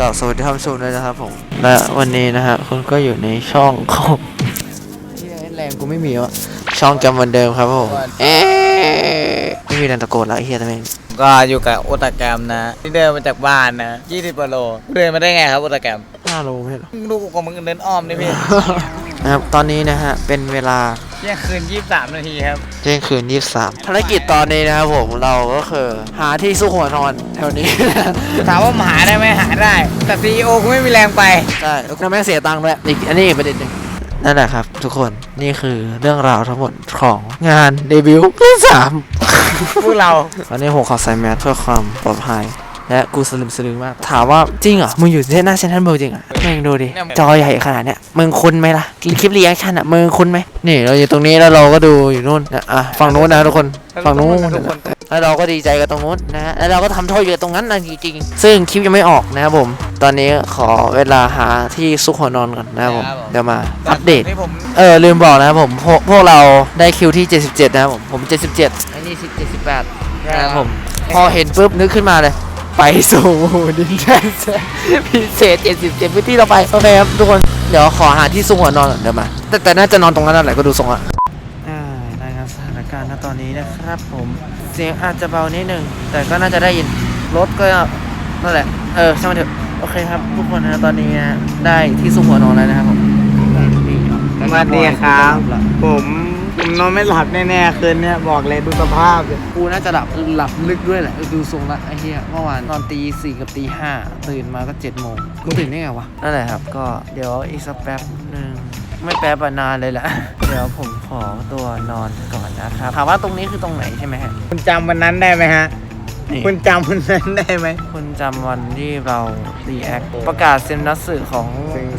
กับสวัสดีท่านผู้ชมด้วยนะครับผม และวันนี้นะฮะคุณก็อยู่ในช่องของที่แรงกูไม่มีวะช่องแกมวันเดิมครับผมเอ๊ะไม่มีแรงตะโกนแล้วไอ้เฮียทำไมก็อยู่กับอุตกรรมนะที่เดินมาจากบ้านนะ20กว่าโลเดินมาได้ไงครับอุตกรรมห้าโลไม่ใช่เหรอมึงดูกับมึงเดินอ้อมนี่พี่นะครับตอนนี้นะฮะเป็นเวลา เที่ยงคืน23นาทีครับ เที่ยงคืน23ภารกิจตอนนี้นะครับผมเราก็คือหาที่สู้หัวนอนแถวนี้ ถามว่าหาได้ไหมหาได้ แต่ซีอีโอกูไม่มีแรงไป ใช่แล้วก็ไม่เสียตังค์ด้วยอีกอันนี้อีกประเด็นหนึ่งนั่นแหละครับ ทุกคนนี่คือเรื่องราวทั้งหมดของงานเดบิวต์ที่สามพวกเราวันนี้ผมขอใส่แมสเพื่อความปลอดภัย และกูสลึมสลือมาก ถามว่าจริงเหรอ มึงอยู่ที่หน้าเซนทรัลเวิลด์จริงเหรอมึงดูดิ จอใหญ่ขนาดเนี้ยมึงคุ้นไหมล่ะ คลิปรีแอคชั่นอะมึงคุ้นไหมนี่เราอยู่ตรงนี้แล้วเราก็ดูอยู่นู่นนะอะฝั่งนู้นนะทุกคนฝั่งนู้นทุกคนแล้วเราก็ดีใจกับตรงนู้นนะฮะแล้วเราก็ทำโทษอยู่ตรงนั้นนะจริงๆ ซึ่งคลิปยังไม่ออกนะครับผม ตอนนี้ขอเวลาหาที่ซุกหัวนอนก่อนนะครับผม เดี๋ยวมาอัปเดตที่ผมเออลืมบอกนะครับผมพวกพวกเราได้คิวที่ 77 นะครับผม ผม 77ไอ้นี่10 78นะครับผม พอเห็นปุ๊บนึกขึ้นมาเลย ไปสู่ดินแดนพิเศษ77พื้นที่เราไปโอเคครับทุกคนเดี๋ยวขอหาที่ซุกหัวนอนก่อนเดี๋ยวมาแต่แต่น่าจะนอนตรงนั้นนั่นแหละก็ดูทรงอะอ่ารายงานสถานการณ์ณตอนนี้นะครับผมเสียงอาจจะเบานิดนึงแต่ก็น่าจะได้ยินรถก็นั่นแหละเออช่างมันเถอะโอเคครับทุกคนนะตอนนี้นะได้ที่ซุกหัวนอนแล้วนะครับผมสวัสดีครับ ผม ผมนอนไม่หลับแน่ๆคืนเนี้ยบอกเลยดูสภาพเลยกูน่าจะหลับหลับลึกด้วยแหละดูทรงละไอ้เหี้ยเมื่อวานนอนตีสี่กับตีห้าตื่นมาก็เจ็ดโมงกูตื่นได้ไงวะนั่นแหละครับ ก็เดี๋ยวอีกสักแป๊บหนึ่งไม่แป๊บอะนานเลยแหละ เดี๋ยวผมขอตัวนอนก่อนนะครับถามว่าตรงนี้คือตรงไหนใช่ไหมฮะคุณจำวันนั้นได้ไหมฮะ นี่คุณจำวันนั้นได้ไหม คุณจำวันที่เรารีแอคประกาศเซมนัสสึของ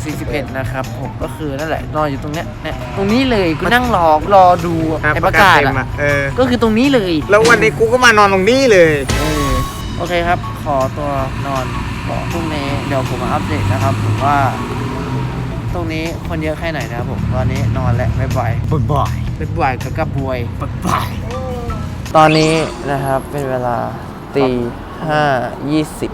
41 นะครับ ผมก็คือนั่นแหละนอนอยู่ตรงเนี้ยเนี่ยตรงนี้เลยกูนั่งรอรอดูไอ้ประกาศเต็มอะเออ ก็คือตรงนี้เลยแล้ววันนี้กูก็มานอนตรงนี้เลย เออโอเคครับ ขอตัวนอนก่อนพรุ่งนี้เดี๋ยวผมมาอัปเดตนะครับ ผมว่า ตรงนี้คนเยอะแค่ไหนนะครับผมตอนนี้นอนแล้วไม่บ่อยบ่อยไม่บ่อยกับกับบวยบ่อย ตอนนี้นะครับเป็นเวลา ตีห้ายี่สิบ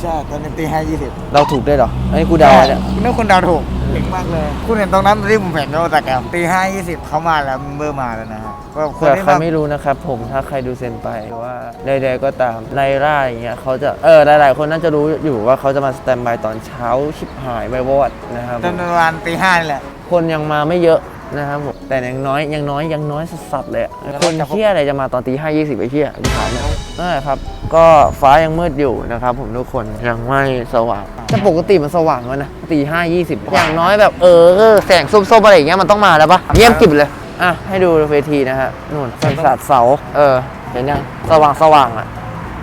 ใช่ตอนนี้ตีห้ายี่สิบเราถูกได้วยเหรออันนี้กูเดาเนี่ยคุณนึกคนเดาวถูกเก่งมากเลย คุณเห็นตรงนั้นที่ผมเห็นว่าตะแกรมตีห้ายี่สิบเขามาแล้วเบอร์มาแล้วนะฮะก็คนเผื่อที่ใครมาไม่รู้นะครับผมถ้าใครดูเซนไปหรือว่าใดๆก็ตามไลร่าอย่างเงี้ยเขาจะเออหลายๆคนน่าจะรู้อยู่ว่าเขาจะมาสแตนบายตอนเช้าชิบหายไปวอดนะครับ จนประมาณตีห้านี่แหละ คนยังมาไม่เยอะ นะครับผมแต่ยังน้อยยังน้อยยังน้อยสัสๆเลยอะแล้วคนจะพบ เที่ยอะไรจะมาตอนตีห้ายี่สิบไอ้เที่ยกูถามเนี่ยนั่นแหละครับ ก็ฟ้ายังมืดอยู่นะครับ ผมทุกคนยังไม่สว่างแต่ปกติมันสว่างแล้วนะตีห้ายี่สิบอย่างน้อยแบบเออแสงส้มๆอะไรอย่างเงี้ยมันต้องมาแล้วปะเยี่ยมกริบเลยอะให้ดูเวทีนะฮะนู่นไฟสาดเสาเออเห็นยังสว่างสว่างๆอะ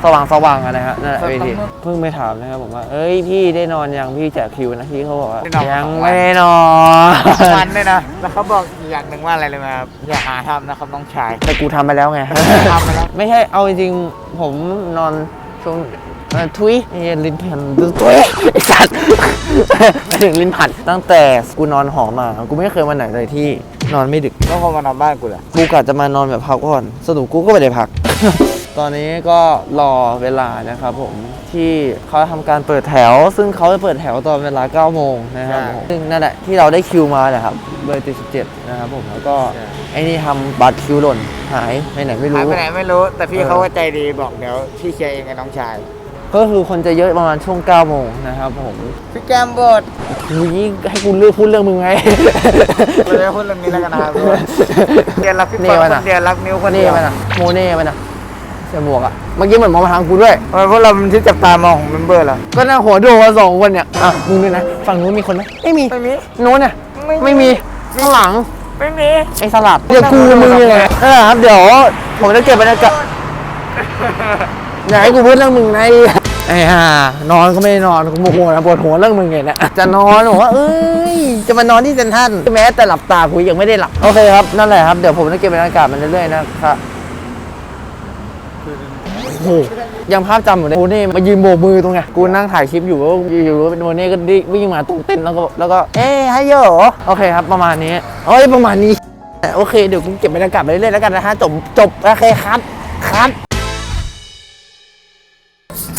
สว่างสว่างๆอะนะฮะนั่นแหละเวทีเพิ่งไปถามนะครับผมว่า เอ้ยพี่ได้นอนยังพี่แจกคิวนะพี่เขาบอกว่ายังไม่ได้นอน วันด้วยนะ แล้วเขาบอกอีกอย่างหนึ่งว่าอะไรเลยไหมครับอย่าหาทำนะครับน้องชาย แต่กูทำไปแล้วไง ทำไปแล้ว ไม่ใช่เอาจริงๆผมนอนช่วงเอ่อทุยเอ้ยลิ้นพันทุยไอ้สัตว์ ไปถึงลิ้นพันตั้งแต่กูนอนหอมา กูไม่เคยมาไหนเลยที่นอนไม่ดึกก็พอมานอนบ้านกูแหละกูกะจะมานอนแบบพักผ่อนสรุปกูก็ไม่ได้พัก ตอนนี้ก็รอเวลานะครับผมที่เขาทำการเปิดแถว ซึ่งเขาจะเปิดแถวตอนเวลา 9 โมงนะครับผมซึ่งนั่นแหละที่เราได้คิวมาแหละครับเบอร์77นะครับผมแล้วก็ไอ้นี่ทำบัตรคิวหล่นหายไปไหนไม่หายรู้ ไปไหนไม่รู้ แต่พี่เออเขาก็ใจดีบอกเดี๋ยวพี่เคลียร์เองกับน้องชาย ก็คือคนจะเยอะประมาณช่วง 9 โมงนะครับผมพี่แกมบดกูยิ่งให้กูเลือกพูดเรื่องมึงไง เราจะพูดเรื่องนี้แล้วกันนะครับ เดียนรักพี่นี่ปอมันคอะนเดียวรักนิ้วคนนี่เดียวมันอะโมเน่มันอะ เสียหมวกอะเมื่อกี้เหมือนมองมาทางกูด้วย ทำไมพวกเราเป็นที่จับตามองของเมมเบอร์ล่ะ ก็น่าหัวโดมาสองคนเนี่ยอะมึงด้วยนะฝั่งนู้นมีคนไหมไม่มีไม่มีโน้นน่ะไม่มีไม่มีข้างหลัง ไม่มีไอ้สลัดเดี๋ยวกูมึงเลยเออครับเดี๋ยวผมจะเก็บบรรยากาศอยากให้กูพูดเรื่องมึงนะไอ้ไอ้ห่านอนก็ไม่ได้นอนกูโมโหนะปวดหัวเรื่องมึงไงเนี่ยจะนอนบอกว่าเอ้ยจะมานอนที่เซนทรันแม้แต่หลับตากูยังไม่ได้หลับโอเคครับนั่นแหละครับเดี๋ยวผมจะเก็บบรรยากาศมันเรื่อยๆนะครับ โอ้โหยังภาพจำอยู่เลยโมเน่มายืนโบกมือตรงไงกูนั่งถ่ายคลิปอยู่ก็อยู่ๆเป็นโมเน่ก็วิ่งมาตรงเต้นแล้วก็แล้วก็เอ้ยฮัยโยโอเคครับประมาณนี้เอ้ยประมาณนี้โอเคเดี๋ยวกูเก็บบรรยากาศไปเรื่อยๆแล้วกันนะฮะจบจบโอเคครับครับ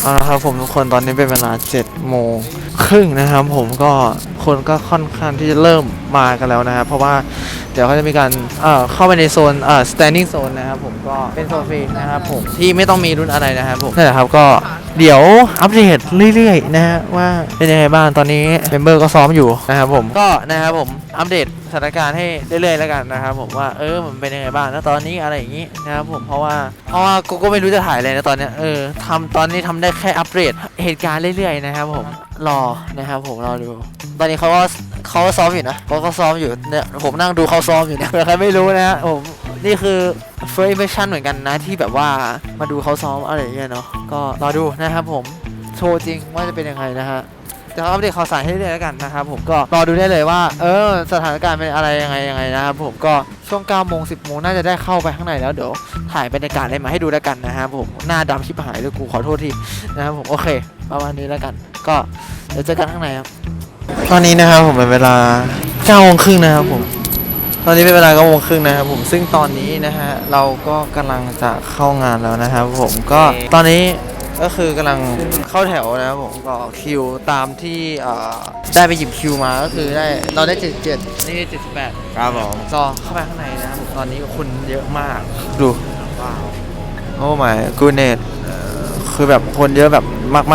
เอาละครับผมทุกคนตอนนี้เป็นเวลา7โมง ครึ่งนะครับผมก็คนก็ค่อนข้างที่จะเริ่มมากันแล้วนะครับ เพราะว่าเดี๋ยวเขาจะมีการเอ่อเข้าไปในโซนเอ่อ standing zone นะครับผมก็เป็นโซนฟรีนะครับผมที่ไม่ต้องมีรุ่นอะไรนะครับผมนั่นแหละครับก็เดี๋ยวอัปเดตเรื่อยๆนะฮะว่าเป็นยังไงบ้างตอนนี้เมมเบอร์ก็ซ้อมอยู่นะครับผมก็นะครับผมอัปเดตสถานการณ์ให้เรื่อยๆแล้วกันนะครับผมว่าเออมันเป็นยังไงบ้างแล้วตอนนี้อะไรอย่างนี้นะครับผมเพราะว่าเพราะว่ากูก็ไม่รู้จะถ่ายอะไรนะตอนเนี้ยเออทำตอนนี้ทำได้แค่อัปเดตเหตุการณ์เรื่อยๆนะครับผม รอนะครับผมรอดู ตอนนี้เขาก็เขาก็ซ้อมอยู่นะเขาก็ซ้อมอยู่เนี่ยผมนั่งดูเขาซ้อมอยู่เนี่ยใครไม่รู้นะฮะผมนี่คือ first impression เหมือนกันนะที่แบบว่ามาดูเขาซ้อมอะไรอย่างเงี้ยเนาะก็รอดูนะครับผมโชว์จริงว่าจะเป็นยังไงนะฮะ จะอัปเดตข่าวสารให้เรื่อยๆแล้วกันนะครับผมก็รอดูได้เลยว่า เออ สถานการณ์เป็นอะไรยังไงยังไงนะครับผมก็ช่วง9โมง10โมงน่าจะได้เข้าไปข้างในแล้วเดี๋ยวถ่ายบรรยากาศอะไรมาให้ดูแล้วกันนะครับผมหน้าดำชิบหายเลยกูขอโทษทีนะครับผมโอเคประมาณนี้แล้วกัน ก็เดี๋ยวเจอกันข้างในครับตอนนี้นะครับผมเป็นเวลา9โมงครึ่งนะครับผมตอนนี้เป็นเวลา9โมงครึ่งนะครับผมซึ่งตอนนี้นะฮะเราก็กำลังจะเข้างานแล้วนะครับผมก็ตอนนี้ ก็คือกำลังเข้าแถวนะครับผมก็คิวตามที่เอ่อได้ไปหยิบคิวมาก็คือได้เราได้77นี่78ครับผมก็เข้าไปข้างในนะครับผมตอนนี้คนเยอะมากดูว้าวโอ้ my goodness เอ่อคือแบบคนเยอะแบบ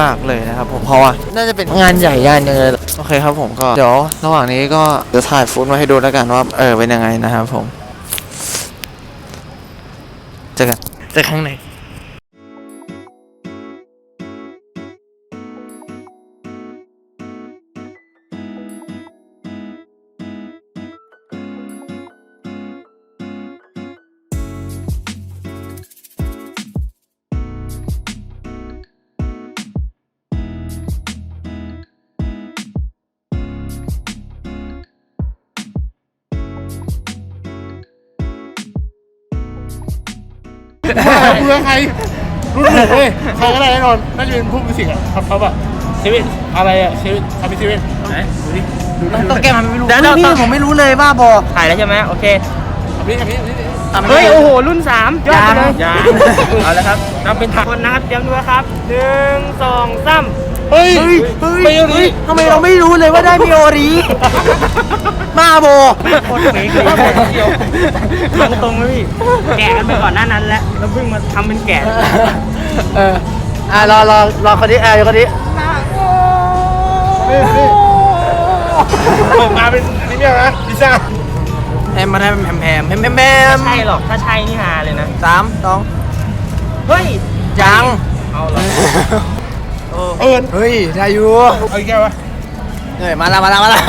มาก ๆ เลยนะครับผมเพราะว่าน่าจะเป็นงานใหญ่งานหนึงเลยโอเคครับผมก็เดี๋ยวระหว่างนี้ก็เดี๋ยวถ่ายฟุตมาให้ดูแล้วกันว่าเออเป็นยังไงนะครับผมเจอกันเจอกันข้างใน เพื่อใครรู้หนูเว้ยใครก็ได้แน่นอนน่าจะเป็นผู้มีสิทธิ์อะครับเขาแบบเซเว่นอะไรอะเซเว่นทำเป็นเซเว่นไหนดูดิดูดิต้องแก้มันไม่รู้เดี๋ยวเดี๋ยวนี่ผมไม่รู้เลยบ้าบอถ่ายแล้วใช่ไหมโอเคทำนี่ทำนี่ทำนี่เฮ้ยโอ้โหรุ่น 3 ยอดไปเลยยังเอาแล้วครับนับเป็นถักคนนะครับเตรียมดูนะครับหนึ่งสองสาม เฮ้ยเฮ้ยเฮ้ยไม่เอาดิเฮ้ยทำไมเราไม่รู้เลยว่าได้มีโอรีบ้าบอโคตรเฟกเลยเดียวตรงตรงๆเลยพี่แกะกันไปก่อนหน้านั้นแล้วแล้วเพิ่งมาทำเป็นแกะเอออะรอรอรอคนนี้อะคนนี้นี่นี่ออกมาเป็นอันนี้เนี่ยนะลิซ่าแฮมมาแฮมแฮมแฮมแฮมแฮมแฮมใช่หรอกถ้าใช่นี่ฮาเลยนะสามสองเฮ้ยยังเอาเหรอ เอิญเฮ้ยได้อยู่เอาอีกแก้ววะเฮ้ยมาแล้วมาแล้วมาแล้ว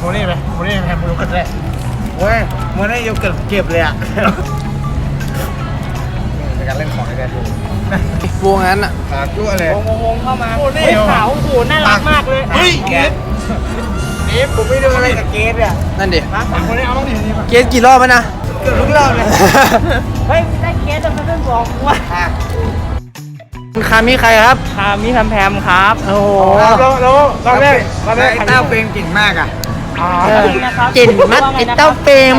โมนี่ไหมโมนี่แฮมโมนี่กันแรกเว้ยมันได้ยกเก็บเก็บเลยอะเป็นการเล่นของในการดูวงนั้นอะขาจุ้เลยวงวงวงเข้ามาโอ้นี่เฮ้ยขาวโอ้โหน่ารักมากเลยเฮ้ยเกสนี่ผมไม่ดูอะไรกับเกสอะนั่นดิโมนี่เอาต้องดีนี่ป่ะเกสกี่รอบแล้วนะเกือบทุกรอบเลยเฮ้ยได้เคสจะมาเรื่องบอกว่า คามีใครครับ คามิแพมแพมครับ โอ้โหแล้วแล้วตอนแรกตอนแรกไอ้เต้าเฟรมเก่งมากอะเออจิ่นมัดไอ้เต้าเปรม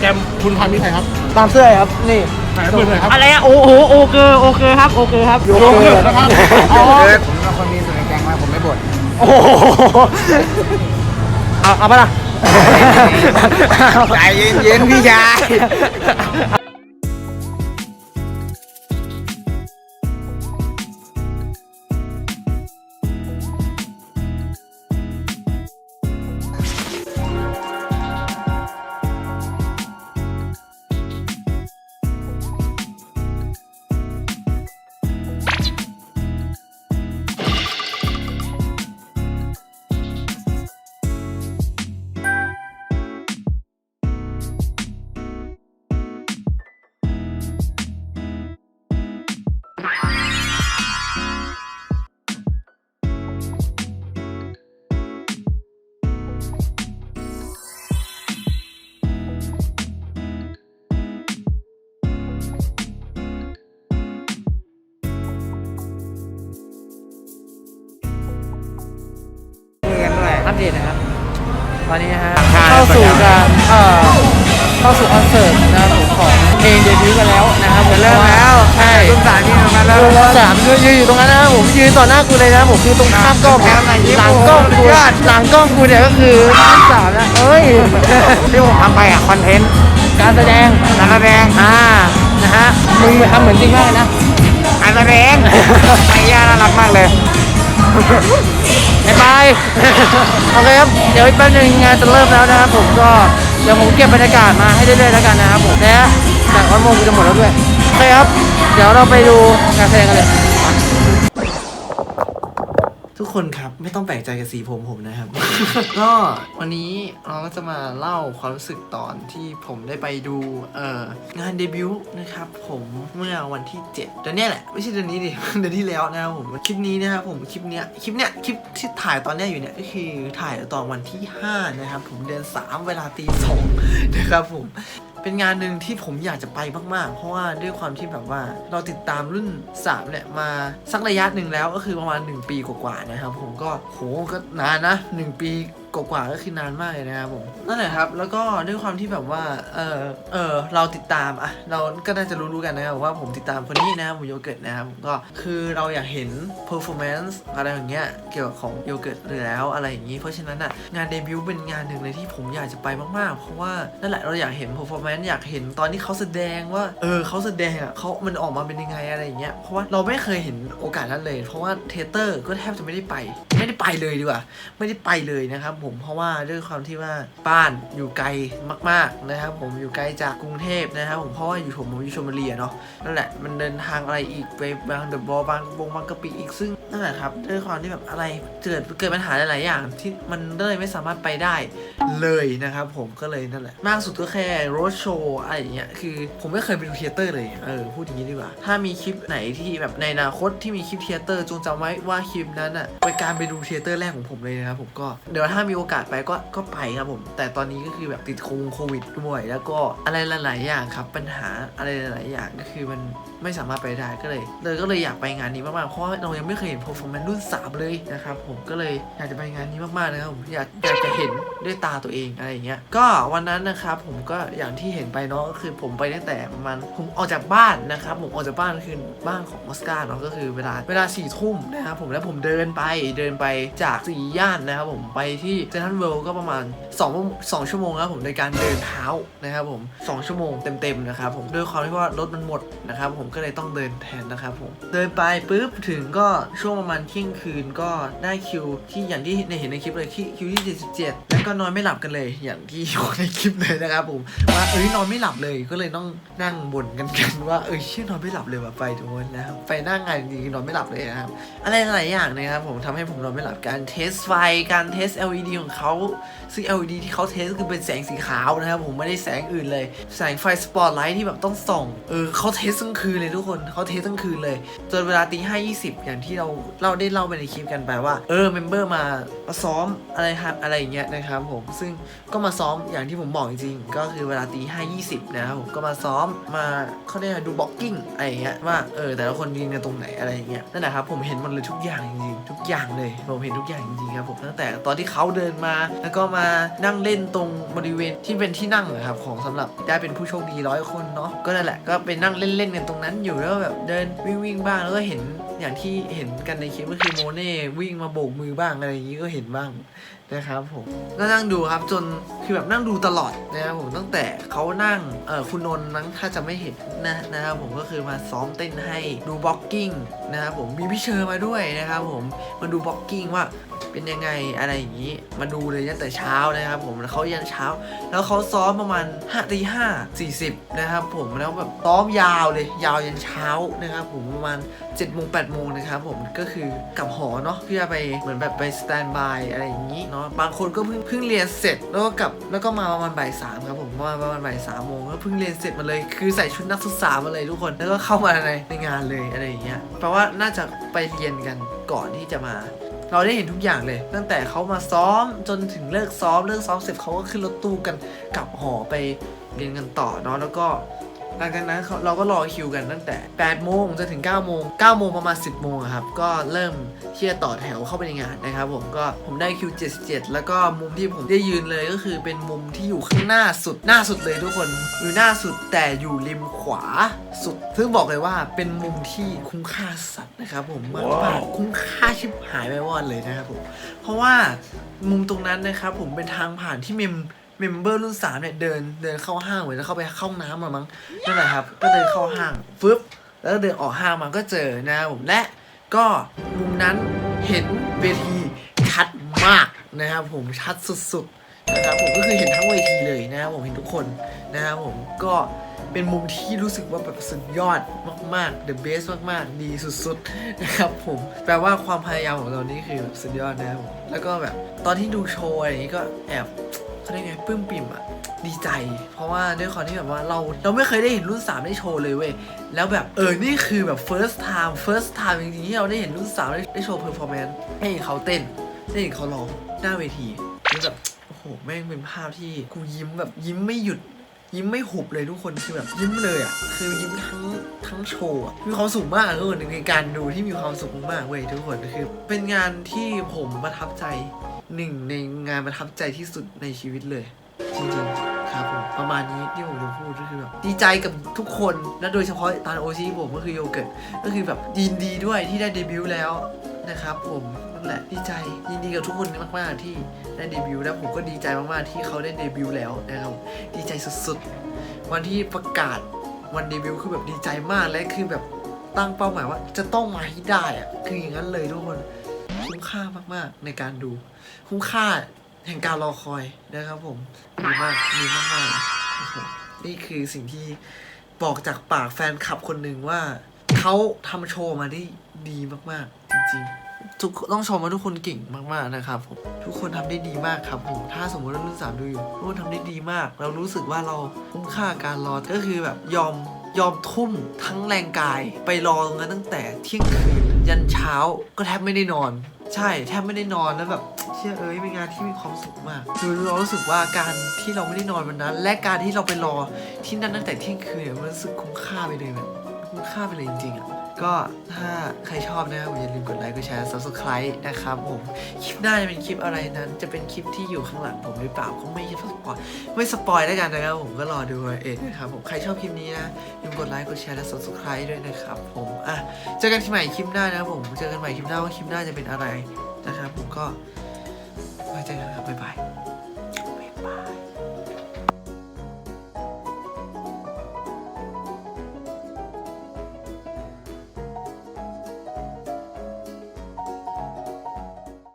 แกมคุณพันนี่ใครครับ ตามเสื้อครับ นี่ไหนเปิดเลยครับอะไรอะโอ้โหโอเกอร์โอเกอร์ครับโอเกอร์ครับโยเกิร์ตนะครับอ๋อเกิดผมเป็นคนมีส่วนในแกงมากผมไม่บ่นโอ้โหเอาเอาปะล่ะใจเย็นๆพี่ชาย เดตนะครับ ตอนนี้นะฮะเข้าสู่การเอ่อเข้าสู่คอนเสิร์ตนะครับผมของเพลงเดบิวต์กันแล้วนะครับผมเริ่มแล้วใช่รุ่นสามนี่มาแล้วรุ่นสามยืนยืนอยู่ตรงนั้นนะครับผมยืนต่อหน้ากูเลยนะครับผมคือตรงข้ามกล้องแถวไหนยิ้มหลังกล้องกูยอดหลังกล้องกูเนี่ยก็คือรุ่นสามนะเอ้ยที่ผมทำไปอะคอนเทนต์การแสดงการแสดงอ่านะฮะมึงทำเหมือนจริงมากเลยนะการแสดงไอ้ย่าน่ารักมากเลย บ๊ายบายโอเคครับ เดี๋ยวอีกแป๊บนึงงานจะเริ่มแล้วนะครับผมก็เดี๋ยวผมเก็บบรรยากาศมาให้เรื่อยๆแล้วกันนะครับผมนะจากออนโมงกูจะหมดแล้วด้วยโอเคครับ เดี๋ยวเราไปดูการแสดงกันเลย คนครับ ไม่ต้องแปลกใจกับสีผมผมนะครับ ก็วันนี้เราก็จะมาเล่าความรู้สึกตอนที่ผมได้ไปดูเอ่องานเดบิวต์นะครับผมเมื่อวันที่7เดือนเนี้ยแหละ ไม่ใช่เดือนนี้ดิ เดือนที่แล้วนะครับผมคลิปนี้นะครับผมคลิปเนี้ยคลิปเนี้ยคลิปที่ถ่ายตอนเนี้ยอยู่เนี่ยก็คือถ่ายตอนวันที่ 5 นะครับผมเดือน 3 เวลาตีสองนะครับผม เป็นงานหนึ่งที่ผมอยากจะไปมากๆ เพราะว่าด้วยความที่แบบว่าเราติดตามรุ่น3เนี่ยมาสักระยะหนึ่งแล้วก็คือประมาณ 1 ปีกว่าๆนะครับผมก็โหก็นานนะ 1 ปี กว่าก็คือนานมากเลยนะครับผมนั่นแหละครับ แล้วก็ด้วยความที่แบบว่า เออเออเราติดตามอะเราก็น่าจะรู้ๆกันนะครับว่าผมติดตามคนนี้นะครับผมโยเกิร์ตนะครับผมก็คือเราอยากเห็น performance อะไรอย่างเงี้ยเกี่ยวกับของโยเกิร์ตหรือแล้วอะไรอย่างนี้เพราะฉะนั้นอะงานเดบิวต์เป็นงานหนึ่งเลยที่ผมอยากจะไปมากๆ เพราะว่านั่นแหละเราอยากเห็น performance อยากเห็นตอนที่เขาแสดงว่าเออเขาแสดงอะเขามันออกมาเป็นยังไงอะไรอย่างเงี้ยเพราะว่าเราไม่เคยเห็นโอกาสนั้นเลย เพราะว่าเทเตอร์ก็แทบจะไม่ได้ไป ไม่ได้ไปเลยดีกว่า ไม่ได้ไปเลยนะครับผมเพราะว่าด้วยความที่ว่าบ้านอยู่ไกลมาก ๆนะครับ ผมอยู่ไกลจากกรุงเทพนะครับผมเพราะว่าอยู่ผมผมอยู่ชลบุรีเนาะนั่นแหละมันเดินทางอะไรอีกไปบางเดอะบอลบางวงบางกะปิอีกซึ่งนั่นแหละครับด้วยความที่แบบอะไรเกิดเกิดปัญหาหลาย ๆ อย่าง ที่มันเลยไม่สามารถไปได้เลยนะครับผมก็เลยนั่นแหละมากสุดก็แค่โรดโชว์อะไรอย่างเงี้ยคือผมไม่เคยไปดูเทเตอร์เลยเออพูดอย่างนี้ดีกว่า ถ้ามีคลิปไหนที่แบบในอนาคตที่มีคลิปเทเตอร์จงจำไว้ว่าคลิปนั้นอะเป็นการไปดูเทเตอร์แรกของผมเลยนะครับผมก็เดี๋ยวถ้ามีโอกาสไปก็ก็ไปครับผม แต่ตอนนี้ก็คือแบบติดโควิดโควิดด้วยแล้วก็อะไรหลาย ๆ อย่างครับปัญหาอะไรหลาย ๆ อย่างก็คือมันไม่สามารถไปได้ก็เลยเลยก็เลยอยากไปงานนี้มาก ๆ เพราะเรายังไม่เคยน performance รุ่น 3 เลยนะครับผมก็เลยอยากจะไปงานนี้มากๆนะครับผมอยากอยากจะเห็นด้วยตาตัวเองอะไรอย่างเงี้ยก็วันนั้นนะครับผมก็อย่างที่เห็นไปเนาะก็คือผมไปตั้งแต่ประมาณผมออกจากบ้านนะครับผมออกจากบ้านคือบ้านของออสการ์เนาะก็คือเวลาเวลาสี่ทุ่มนะครับผมแล้วผมเดินไปเดินไปจากสี่ย่านนะครับผมไปที่เซนทรัลเวิลด์ก็ประมาณ2 2ชั่วโมงครับผมในการเดินเท้านะครับผม 2 ชั่วโมงเต็มๆนะครับผมด้วยความที่ว่ารถมันหมดนะครับผมก็เลยต้องเดินแทนนะครับผมเดินไปปุ๊บถึงก็ช่วงประมาณเที่ยงคืนก็ได้คิวที่อย่างที่ในเห็นในคลิปเลยที่คิวที่ 77 แล้วก็นอนไม่หลับกันเลย อย่างที่อยู่ในคลิปเลยนะครับผมว่าเอ้ยนอนไม่หลับเลยก็เลยต้องนั่งบ่นกันกันว่าเอ้ยเชื่อนอนไม่หลับเลยว่ะไปทุกคนนะครับไปนั่งงานจริงๆนอนไม่หลับเลยนะครับอะไรหลายอย่างนะครับผมทำให้ผมนอนไม่หลับการเทสไฟการเทส LED ของเขาซึ่ง LED ที่เขาเทสก็คือเป็นแสงสีขาวนะครับผมไม่ได้แสงอื่นเลย แสงไฟสปอตไลท์ที่แบบต้องส่องเออเขาเทสทั้งคืนเลยทุกคนเขาเทสทั้งคืนเลย จนเวลาตีห้ายี่สิบอย่างที่เราเราได้เล่าไปในคลิปกันไปว่า เออเมมเบอร์มามาซ้อมอะไรฮะอะไรอย่างเงี้ยนะครับผมซึ่งก็มาซ้อมอย่างที่ผมบอกจริงๆก็คือเวลาตีห้ายี่สิบนะครับผมก็มาซ้อมมาเขาเรียกดูบล็อกกิ้งอะไรอย่างเงี้ยว่าเออแต่ละคนยืนกันตรงไหนอะไรอย่างเงี้ยนั่นแหละครับผมเห็นหมดเลยทุกอย่างจริงๆทุกอย่างเลยผมเห็นทุกอย่างจริงๆครับผมตั้งแต่ตอนที่เขาเดินมา แล้วก็มานั่งเล่นตรงบริเวณที่เป็นที่นั่งนะครับของสำหรับได้เป็นผู้โชคดีร้อยคนเนาะก็นั่นแหละก็ไปนั่งเล่นๆกันตรงนั้นอยู่แล้วแบบเดินวิ่งวิ่งๆบ้างแล้วก็เห็นอย่างที่เห็นกันในคลิปก็คือโมเน่วิ่งมาโบกมือบ้างอะไรอย่างนี้ก็เห็นบ้างนะครับผมก็นั่งดูครับจนคือแบบนั่งดูตลอดนะครับผมตั้งแต่เขานั่งเออคุณนนท์มั้งถ้าจะไม่เห็นนะนะครับผมก็คือมาซ้อมเต้นให้ดูบ็อกกิ้งนะครับผมมีพี่เชอร์มาด้วยนะครับผมมาดูบ็อกกิ้งว่าเป็นยังไงอะไรอย่างนี้มาดูเลยตั้งแต่เช้านะครับผมแล้วเขายันเช้า แล้วเขาซ้อมประมาณห้าตีห้าสี่สิบนะครับผมแล้วแบบซ้อมยาวเลยยาวยันเช้านะครับผมประมาณ7จ็ดโมงแปดโมงนะครับผมก็คือกลับหอเนาะเพื่อไปเหมือนแบบไปสแตนบายอะไรอย่างนี้เนาะบางคนก็เพิ่งเพิ่งเรียนเสร็จแล้วก็กลับแล้วก็มาประมาณบ่ายสามครับผมมาประมาณบ่ายสามโมงก็เพิ่งเรียนเสร็จมาเลย คือใส่ชุดนักศึกษามาเลยทุกคนแล้วก็เข้ามาในในงานเลยอะไรอย่างเงี้ยแปลว่าน่าจะไปเรียนกันก่อนที่จะมาเราได้เห็นทุกอย่างเลย ตั้งแต่เขามาซ้อมจนถึงเลิกซ้อมเลิกซ้อมเสร็จเขาก็ขึ้นรถตู้กันกลับหอไปเรียนกันต่อเนาะแล้วก็ หลังจากนั้นเราก็รอคิวกันตั้งแต่ 8 โมงจนถึง 9 โมง 9 โมงประมาณ 10 โมงครับ ก็เริ่มที่จะต่อแถวเข้าไปในงานนะครับผมก็ผมได้คิว 77 แล้วก็มุมที่ผมได้ยืนเลยก็คือเป็นมุมที่อยู่ข้างหน้าสุดหน้าสุดเลยทุกคน อยู่หน้าสุดแต่อยู่ริมขวาสุด ซึ่งบอกเลยว่าเป็นมุมที่คุ้มค่าสัตว์นะครับผมมากๆคุ้มค่าชิบหายไปวอดเลยนะครับผมเพราะว่ามุมตรงนั้นนะครับผมเป็นทางผ่านที่มม เมมเบอร์รุ่นสามเนี่ยเดินเดินเข้าห้างเหมือนจะเข้าไปเข้าห้องน้ำมามั้งนั่นแหละครับ ก็เดินเข้าห้างฟึบแล้วก็เดินออกห้างมาก็เจอนะครับผมและก็มุมนั้นเห็นเวทีชัดมากนะครับผมชัดสุดๆนะครับผมก็คือเห็นทั้งเวทีเลยนะครับผมเห็นทุกคนนะครับผมก็เป็นมุมที่รู้สึกว่าแบบสุดยอดมากๆ the best มากๆ ดีสุดๆ นะครับผม แปลว่าความพยายามของเรานี่คือแบบสุดยอดนะครับผมแล้วก็แบบตอนที่ดูโชว์อะไรอย่างนี้ก็แอบ เขาเรียกไงปลื้มปิ่มอะดีใจ เพราะว่าด้วยความที่แบบว่าเราเราไม่เคยได้เห็นรุ่น 3 ได้โชว์เลยเว้ย แล้วแบบเออ นี่คือแบบ first time first time จริงๆที่เราได้เห็นรุ่น 3 ได้ได้โชว์ performance ให้เห็นเขาเต้น ได้เห็นเขาร้องหน้าเวทีแล้วแบบโอ้โหแม่งเป็นภาพที่กูยิ้มแบบยิ้มไม่หยุดยิ้มไม่หุบเลยทุกคนคือแบบยิ้มเลยอะคือยิ้มทั้งทั้งโชว์อะมีความสุขมากทุกคนในการดูที่มีความสุขมากเว้ยทุกคนคือเป็นงานที่ผมประทับใจ หนึ่งในงานประทับใจที่สุดในชีวิตเลยจริงๆครับผมประมาณนี้ที่ผมจะพูดก็คือแบบดีใจกับทุกคนและโดยเฉพาะตอนโอซีผมก็คือโยเกิร์ตก็คือแบบยินดีด้วยที่ได้เดบิวต์แล้วนะครับผมนั่นแหละดีใจยินดีกับทุกคนมาก ๆ ที่ได้เดบิวต์แล้วผมก็ดีใจมาก ๆ ที่เขาได้เดบิวต์แล้วนะครับดีใจสุดๆ วันที่ประกาศวันเดบิวต์คือแบบดีใจมากและคือแบบตั้งเป้าหมายว่าจะต้องมาให้ได้อะคืออย่างนั้นเลยทุกคน คุ้มค่ามากๆในการดู คุ้มค่าแห่งการรอคอยนะครับผมดีมากดีมากๆนี่คือสิ่งที่บอกจากปากแฟนคลับคนหนึ่งว่าเขาทำโชว์มาได้ดีมากๆ จริงๆทุกต้องชมว่าทุกคนเก่งมากๆนะครับผมทุกคนทำได้ดีมากครับผมถ้าสมมติว่ารุ่นสามดูอยู่ทุกคนทำได้ดีมาก เรารู้สึกว่าเราคุ้มค่าการรอก็คือแบบยอมยอมทุ่มทั้งแรงกายไปรอตรงนั้นตั้งแต่เที่ยงคืนยันเช้าก็แทบไม่ได้นอน ใช่แทบไม่ได้นอนแล้วแบบเชื่อเอ้ยเป็นงานที่มีความสุขมากคือเรารู้สึกว่าการที่เราไม่ได้นอนวันนั้น และการที่เราไปรอที่นั่นตั้งแต่เที่ยงคืนเนี่ยมันรู้สึกคุ้มค่าไปเลยแบบคุ้มค่าไปเลยจริงๆอะ ก็ถ้าใครชอบนะครับอย่าลืมกดไลค์กดแชร์ subscribe นะครับผมคลิปหน้าจะเป็นคลิปอะไรนั้น จะเป็นคลิปที่อยู่ข้างหลังผมหรือเปล่าก็ไม่สปอยไม่สปอยแล้วกันนะครับผมก็รอดูเอาเองนะครับผมใครชอบคลิปนี้นะอย่าลืมกดไลค์กดแชร์และ subscribe ด้วยนะครับผมอะเจอกันที่ใหม่คลิปหน้านะครับผมเจอกันใหม่คลิปหน้าว่าคลิปหน้าจะเป็นอะไรนะครับผมก็ไว้เจอกันครับบ๊ายบาย